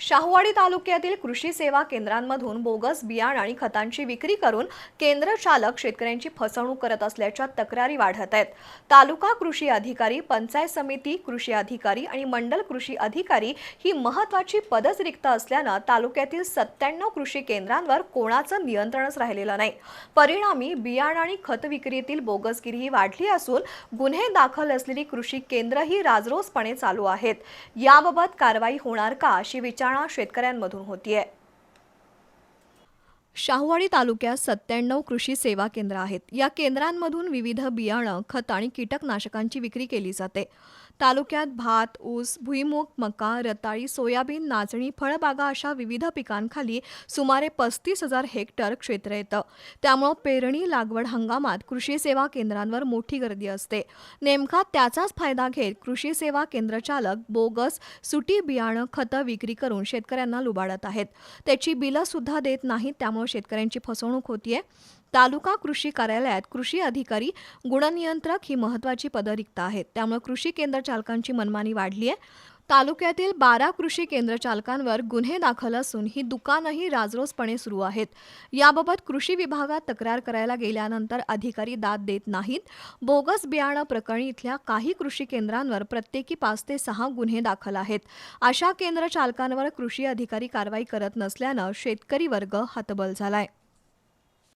शाहूवाडी तालुक्यातील कृषी सेवा केंद्रांमधून बोगस बियाण आणि खतांची विक्री करून केंद्र चालक शेतकऱ्यांची फसवणूक करत असल्याच्या तक्रारी वाढत आहेत. तालुका कृषी अधिकारी पंचायत समिती कृषी अधिकारी आणि मंडल कृषी अधिकारी ही महत्वाची पदच रिक्त असल्यानं तालुक्यातील सत्त्याण्णव कृषी केंद्रांवर कोणाचं नियंत्रणच राहिलेलं नाही. परिणामी बियाण आणि खत विक्रीतील बोगसगिरी ही वाढली असून गुन्हे दाखल असलेली कृषी केंद्रही राजरोसपणे चालू आहेत. याबाबत कारवाई होणार का अशी विचार विचारणा शेतकऱ्यांमधून होतीये. शाहूवाडी तालुक्यात सत्त्याण्णव कृषी सेवा केंद्र आहेत. या केंद्रांमधून विविध बियाणं खत आणि कीटकनाशकांची विक्री केली जाते. तालुक्यात भात ऊस भुईमूग मका रताळी सोयाबीन नाचणी फळबागा अशा विविध पिकांखाली सुमारे पस्तीस हजार हेक्टर क्षेत्र येतं. त्यामुळं पेरणी लागवड हंगामात कृषी सेवा केंद्रांवर मोठी गर्दी असते. नेमका त्याचाच फायदा घेत कृषी सेवा केंद्रचालक बोगस सुटी बियाणं खतं विक्री करून शेतकऱ्यांना लुबाडत आहेत. त्याची बिलं सुद्धा देत नाहीत त्यामुळे शेतकऱ्यांची फसवणूक होतीये. तालुका कृषी कार्यालयात कृषी अधिकारी गुणनियंत्रक ही महत्वाची पदं रिक्त आहेत. त्यामुळे कृषी केंद्र चालकांची मनमानी वाढली आहे तालुक्यातील बारा कृषी केंद्र चालकांवर गुन्हे दाखल असून ही दुकानंही राजरोसपणे सुरू आहेत. याबाबत कृषी विभागात तक्रार करायला गेल्यानंतर अधिकारी दाद देत नाहीत. बोगस बियाणं प्रकरणी इथल्या काही कृषी केंद्रांवर प्रत्येकी पाच ते सहा गुन्हे दाखल आहेत. अशा केंद्र चालकांवर कृषी अधिकारी कारवाई करत नसल्यानं शेतकरी वर्ग हतबल झालाय.